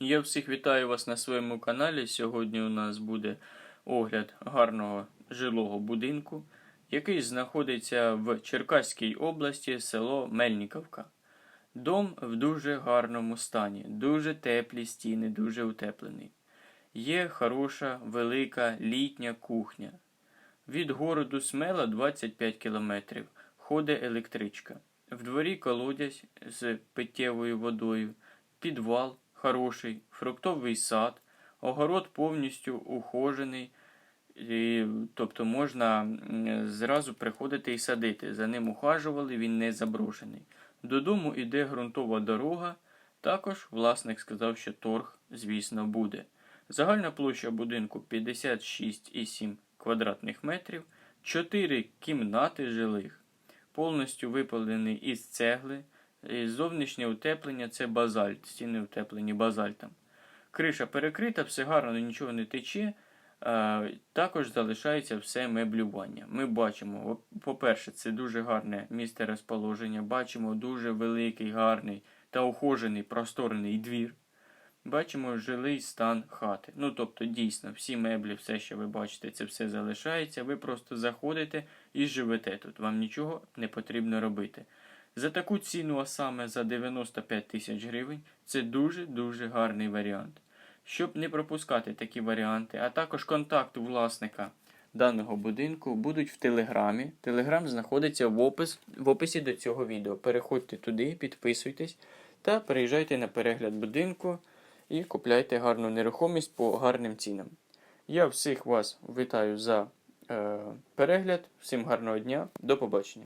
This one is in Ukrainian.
Я всіх вітаю вас на своєму каналі. Сьогодні у нас буде огляд гарного жилого будинку, який знаходиться в Черкаській області, село Мельниковка. Дом в дуже гарному стані, дуже теплі стіни, дуже утеплений. Є хороша, велика літня кухня. Від городу Смела 25 кілометрів. Ходить електричка. В дворі колодязь з питтєвою водою, підвал хороший, фруктовий сад, огород повністю ухожений, і, тобто можна зразу приходити і садити. За ним ухажували, він не заброшений. Додому йде ґрунтова дорога. Також власник сказав, що торг, звісно, буде. Загальна площа будинку 56,7 квадратних метрів, 4 кімнати жилих, повністю випалений із цегли. І Зовнішнє утеплення це базальт, стіни утеплені базальтом. Криша перекрита, все гарно, нічого не тече. Е, Також залишається все меблювання. Ми бачимо, по-перше, це дуже гарне місце розположення. Бачимо дуже великий, гарний та ухожений просторний двір. Бачимо жилий стан хати. Ну, тобто, дійсно, всі меблі, все, що ви бачите, це все залишається. Ви просто заходите і живете тут. Вам нічого не потрібно робити. За таку ціну, а саме за 95 тисяч гривень, це дуже-дуже гарний варіант. Щоб не пропускати такі варіанти, а також контакт власника даного будинку будуть в Телеграмі. Телеграм знаходиться в, опис, в описі до цього відео. Переходьте туди, підписуйтесь та переїжджайте на перегляд будинку і купляйте гарну нерухомість по гарним цінам. Я всіх вас вітаю за е, перегляд. Всім гарного дня, до побачення.